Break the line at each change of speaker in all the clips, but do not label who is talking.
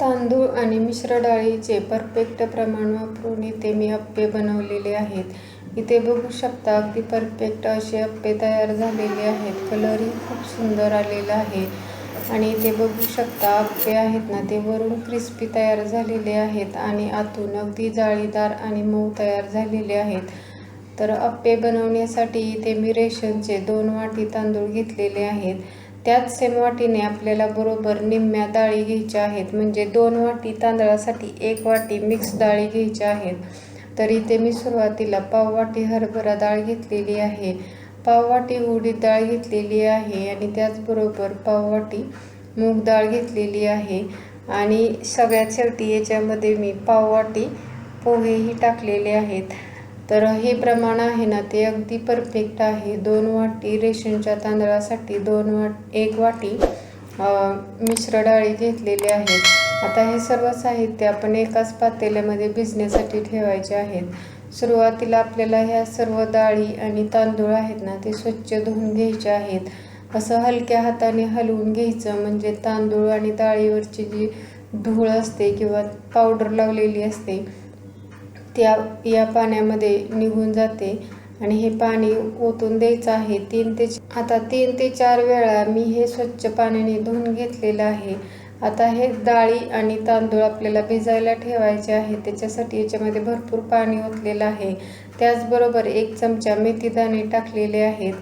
तांदूळ आणि मिश्र डाळीचे परफेक्ट प्रमाण वापरून इथे मी अप्पे बनवलेले आहेत. इथे बघू शकता अगदी परफेक्ट असे अप्पे तयार झालेले आहेत. कलरही खूप सुंदर आलेला आहे. आणि इथे बघू शकता अप्पे आहेत ना ते वरून क्रिस्पी तयार झालेले आहेत आणि आतून अगदी जाळीदार आणि मऊ तयार झालेले आहेत. तर अप्पे बनवण्यासाठी इथे मी रेशनचे दोन वाटी तांदूळ घेतलेले आहेत. त्याच सेम वाटीने आपल्याला बरोबर निम्म्या डाळी घ्यायच्या आहेत. म्हणजे दोन वाटी तांदळासाठी एक वाटी मिक्स डाळी घ्यायच्या आहेत. तर इथे मी सुरुवातीला पाव वाटी हरभरा डाळ घेतलेली आहे. पाव वाटी उडीद डाळ घेतलेली आहे आणि त्याचबरोबर पाव वाटी मूग डाळ घेतलेली आहे. आणि सगळ्यात शेवटी याच्यामध्ये मी पाव वाटी पोहेही टाकलेले आहेत. तर हे प्रमाण आहे ना ते अगदी परफेक्ट आहे. दोन वाटी रेशनच्या तांदळासाठी दोन वाट एक वाटी मिश्र डाळी घेतलेली आहे. आता हे सर्व साहित्य आपण एकाच पातेल्यामध्ये भिजण्यासाठी ठेवायचे आहेत. सुरुवातीला आपल्याला ह्या सर्व डाळी आणि तांदूळ आहेत ना ते स्वच्छ धुवून घ्यायचे आहेत. असं हलक्या हाताने हलवून घ्यायचं म्हणजे तांदूळ आणि डाळीवरची जी धूळ असते किंवा पावडर लावलेली असते त्या या पाण्यामध्ये निघून जाते आणि हे पाणी ओतून द्यायचं आहे. तीन ते आता तीन ते चार वेळा मी हे स्वच्छ पाण्याने धुवून घेतलेलं आहे. आता हे डाळी आणि तांदूळ आपल्याला भिजायला ठेवायचे आहे. त्याच्यासाठी याच्यामध्ये भरपूर पाणी ओतलेलं आहे. त्याचबरोबर एक चमचा मेथीदाणे टाकलेले आहेत.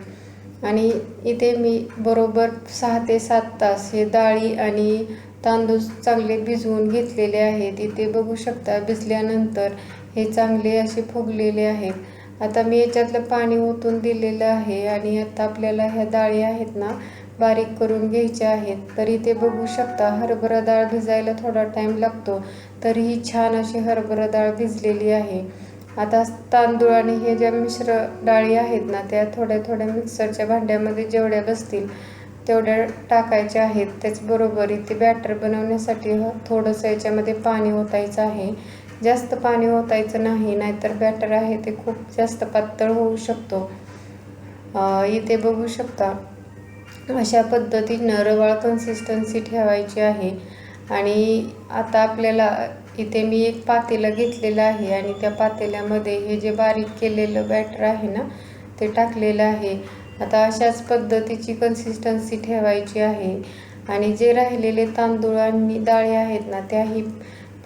आणि इथे मी बरोबर सहा ते सात तास हे डाळी आणि तांदूळ चांगले भिजवून घेतलेले आहेत. इथे बघू शकता भिजल्यानंतर हे चांगले असे फुगलेले आहेत. आता मी याच्यातलं पाणी ओतून दिलेलं आहे आणि आता आपल्याला ह्या डाळी आहेत ना बारीक करून घ्यायच्या आहेत. तर इथे बघू शकता हरभरा डाळ भिजायला थोडा टाईम लागतो. तरीही छान अशी हरभरा डाळ भिजलेली आहे. आता तांदूळ आणि हे ज्या मिश्र डाळी आहेत ना त्या थोड्या थोड्या मिक्सरच्या भांड्यामध्ये जेवढ्या बसतील तेवढ्या टाकायच्या आहेत. त्याचबरोबर इथे बॅटर बनवण्यासाठी थोडंसं याच्यामध्ये पाणी ओतायचं आहे. जास्त पाणी ओतायचं नाही नाहीतर बॅटर आहे ते खूप जास्त पातळ होऊ शकतो. इथे बघू शकता अशा पद्धतीनं रवाळ कन्सिस्टन्सी ठेवायची आहे. आणि आता आपल्याला इथे मी एक पातेलं घेतलेलं आहे आणि त्या पातेल्यामध्ये हे जे बारीक केलेलं बॅटर आहे ना ते टाकलेलं आहे. आता अशाच पद्धतीची कन्सिस्टन्सी ठेवायची आहे. आणि जे राहिलेले तांदूळ आणि डाळी आहेत ना त्याही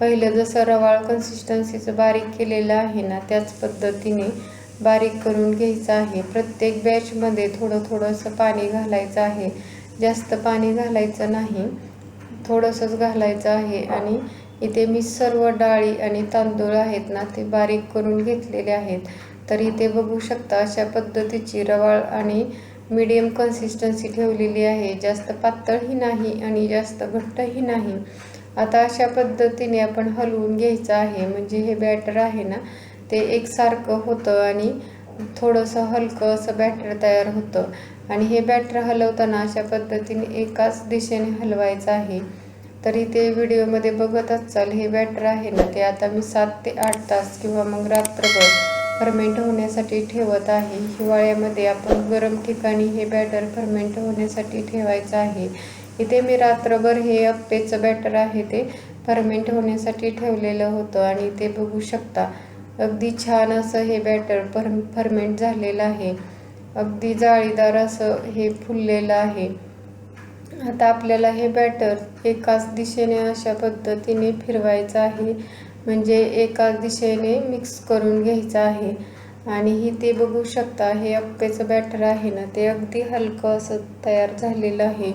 पहिलं जसं रवाळ कन्सिस्टन्सीचं बारीक केलेलं आहे ना त्याच पद्धतीने बारीक करून घ्यायचं आहे. प्रत्येक बॅचमध्ये थोडं थोडंसं पाणी घालायचं आहे. जास्त पाणी घालायचं नाही. थोडंसंच घालायचं आहे आणि इथे मी सर्व डाळी आणि तांदूळ आहेत ना ते बारीक करून घेतलेले आहेत. तर इथे बघू शकता अशा पद्धतीची रवाळ आणि मीडियम कन्सिस्टन्सी ठेवलेली आहे. जास्त पातळही नाही आणि जास्त घट्टही नाही. आता अशा पद्धतीने आपण हलवून घ्यायचं आहे. म्हणजे हे बॅटर आहे ना ते एकसारखं होतं आणि थोडंसं हलकं असं बॅटर तयार होतं. आणि हे बॅटर हलवताना अशा पद्धतीने एकाच दिशेने हलवायचं आहे. तरी ते व्हिडिओमध्ये बघतच चाल हे बॅटर आहे ना ते आता मी सात ते आठ तास किंवा मग रात्रभर फर्मेंट होण्यासाठी ठेवत आहे. हिवाळ्यामध्ये आपण गरम ठिकाणी हे बॅटर फर्मेंट होण्यासाठी ठेवायचं आहे. इथे मी रात्रभर हे अप्पेचं बॅटर आहे ते फर्मेंट होण्यासाठी ठेवलेलं होतं आणि ते बघू शकता. अगदी छान असं हे बॅटर फर फर्मेंट झालेलं आहे. अगदी जाळीदार असं हे फुललेलं आहे. आता आपल्याला हे बॅटर एकाच दिशेने अशा पद्धतीने फिरवायचं आहे. म्हणजे एकाच दिशेने मिक्स करून घ्यायचं आहे. आणि ही ते बघू शकता हे अप्पेचं बॅटर आहे ना ते अगदी हलकं असं तयार झालेलं आहे.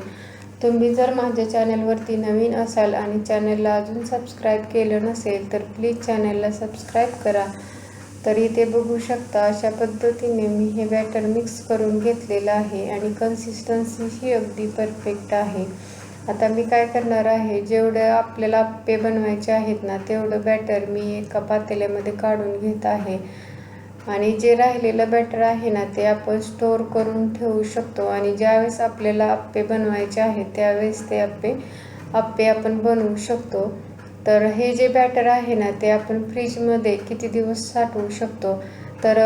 तुम्ही जर माझ्या चॅनलवरती नवीन असाल आणि चॅनलला अजून सबस्क्राईब केलं नसेल तर प्लीज चॅनलला सबस्क्राईब करा. तर इथे बघू शकता अशा पद्धतीने मी हे बॅटर मिक्स करून घेतलेलं आहे आणि कन्सिस्टन्सी ही अगदी परफेक्ट आहे. आता मी काय करणार आहे जेवढं आपल्याला आप्पे बनवायचे आहेत ना तेवढं बॅटर मी एका पातेल्यामध्ये काढून घेत आहे. आणि जे राहिलेलं बॅटर आहे ना ते आपण स्टोअर करून ठेवू शकतो. आणि ज्यावेळेस आपल्याला आप्पे बनवायचे आहेत त्यावेळेस ते आप्पे आप्पे आपण बनवू शकतो. तर हे जे बॅटर आहे ना ते आपण फ्रीजमध्ये किती दिवस साठवू शकतो? तर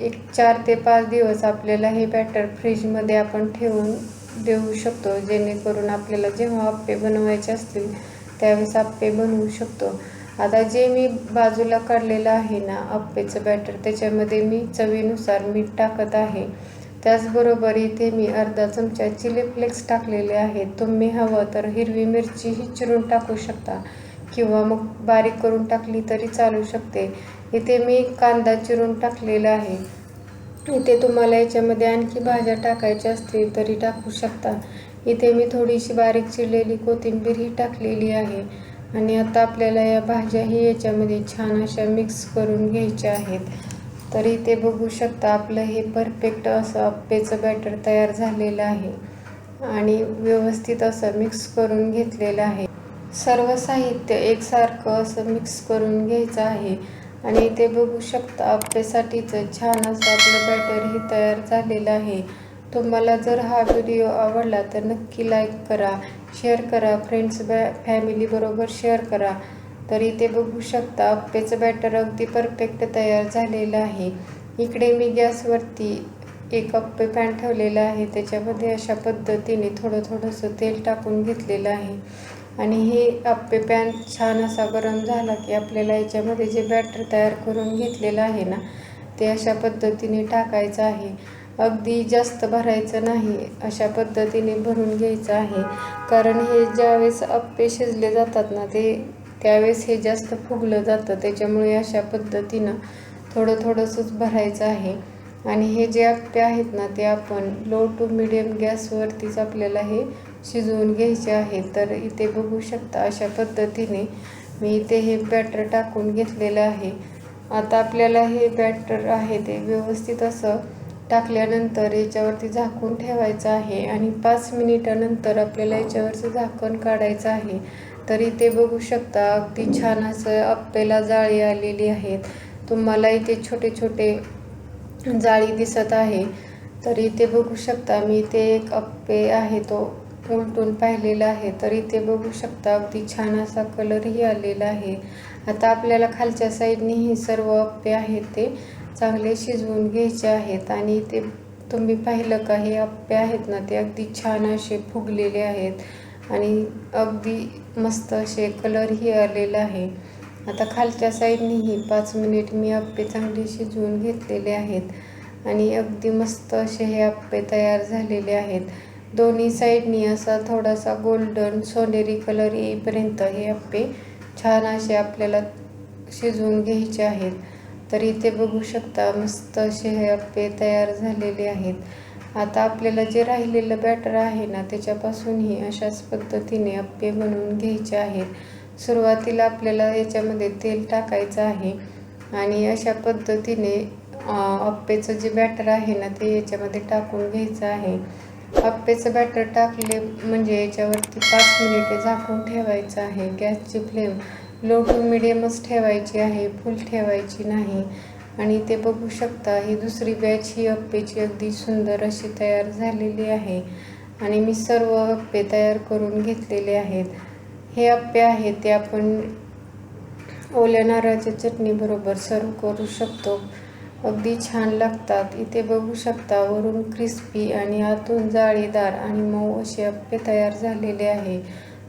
एक चार ते पाच दिवस आपल्याला हे बॅटर फ्रीजमध्ये आपण ठेवून देऊ शकतो. जेणेकरून आपल्याला जेव्हा आप्पे बनवायचे असतील त्यावेळेस आप्पे बनवू शकतो. आता जे मी बाजूला काढलेलं आहे ना आप्पेचं बॅटर त्याच्यामध्ये मी चवीनुसार मीठ टाकत आहे. त्याचबरोबर इथे मी अर्धा चमचा चिली फ्लेक्स टाकलेले आहेत. तुम्ही हवं तर हिरवी मिरचीही चिरून टाकू शकता किंवा मग बारीक करून टाकली तरी चालू शकते. इथे मी कांदा चिरून टाकलेला आहे. इथे तुम्हाला याच्यामध्ये आणखी भाज्या टाकायच्या असतील तरी टाकू शकता. इथे मी थोडीशी बारीक चिरलेली कोथिंबीरही टाकलेली आहे. आणि आता आपल्याला या भाज्याही याच्यामध्ये छान अशा मिक्स करून घ्यायच्या आहेत. तर इथे बघू शकता आपलं हे परफेक्ट असं अप्पेचं बॅटर तयार झालेलं आहे. आणि व्यवस्थित असं मिक्स करून घेतलेलं आहे. सर्व साहित्य एकसारखं असं मिक्स करून घ्यायचं आहे. आणि इथे बघू शकता आप्पेसाठीचं छान असं आपलं बॅटरही तयार झालेलं आहे. तुम्हाला जर हा व्हिडिओ आवडला तर नक्की लाईक करा. शेअर करा. फ्रेंड्स बॅ फॅमिलीबरोबर शेअर करा. तर इथे बघू शकता अप्पेचं बॅटर अगदी परफेक्ट तयार झालेलं आहे. इकडे मी गॅसवरती एक अप्पे पॅन ठेवलेलं आहे. त्याच्यामध्ये अशा पद्धतीने थोडं थोडंसं तेल टाकून घेतलेलं आहे. आणि हे अप्पे पॅन छान असा गरम झाला की आपल्याला याच्यामध्ये जे बॅटर तयार करून घेतलेलं आहे ना ते अशा पद्धतीने टाकायचं आहे. अगदी जास्त भरायचं नाही अशा पद्धतीने भरून घ्यायचं आहे. कारण हे ज्यावेळेस अप्पे शिजले जातात ना ते त्यावेळेस हे जास्त फुगलं जातं. त्याच्यामुळे अशा पद्धतीनं थोडं थोडंसंच भरायचं आहे. आणि हे जे आप्पे आहेत ना ते आपण लो टू मिडियम गॅसवरतीच आपल्याला हे शिजवून घ्यायचे आहे. तर इथे बघू शकता अशा पद्धतीने मी इथे हे बॅटर टाकून घेतलेलं आहे. आता आपल्याला हे बॅटर आहे ते व्यवस्थित असं टाकल्यानंतर याच्यावरती झाकून ठेवायचं आहे आणि पाच मिनिटानंतर आपल्याला याच्यावरचं झाकण काढायचं आहे. तर इथे बघू शकता अगदी छान असं अप्पेला जाळी आलेली आहेत. तुम्हाला इथे छोटे छोटे जाळी दिसत आहे. तर इथे बघू शकता मी इथे एक अप्पे आहे तो उलटून पाहिलेला आहे. तर इथे बघू शकता अगदी छान असा कलरही आलेला आहे. आता आपल्याला खालच्या साईडने हे सर्व अप्पे आहेत ते. चांगले शिजवून घ्यायचे आहेत आणि ते तुम्ही पाहिलं का हे अप्पे आहेत ना ते अगदी छान असे फुगलेले आहेत आणि अगदी मस्त असे कलरही आलेला आहे. आता खालच्या साईडनेही पाच मिनिट मी अप्पे चांगले शिजवून घेतलेले आहेत आणि अगदी मस्त असे हे अप्पे तयार झालेले आहेत. दोन्ही साईडनी असा थोडासा गोल्डन सोनेरी कलर येईपर्यंत हे अप्पे छान असे आपल्याला शिजवून घ्यायचे आहेत. तर इथे बघू शकता मस्त असे हे अप्पे तयार झालेले आहेत. आता आपल्याला जे राहिलेलं बॅटर आहे ना त्याच्यापासूनही अशाच पद्धतीने अप्पे बनवून घ्यायचे आहेत. सुरुवातीला आपल्याला याच्यामध्ये तेल टाकायचं आहे आणि अशा पद्धतीने अप्पेचं जे बॅटर आहे ना ते याच्यामध्ये टाकून घ्यायचं आहे. अप्पेचं बॅटर टाकले म्हणजे याच्यावरती पाच मिनिटे झाकून ठेवायचं आहे गॅसची फ्लेम लो टू मिडियमच ठेवायची आहे फुल ठेवायची नाही. आणि ते बघू शकता ही दुसरी बॅच ही अप्पेची अगदी सुंदर अशी तयार झालेली आहे. आणि मी सर्व अप्पे तयार करून घेतलेले आहेत. हे अप्पे आहेत ते आपण ओल्या नारळाच्या चटणीबरोबर सर्व करू शकतो. अगदी छान लागतात. इथे बघू शकता वरून क्रिस्पी आणि आतून जाळीदार आणि मऊ असे अप्पे तयार झालेले आहे.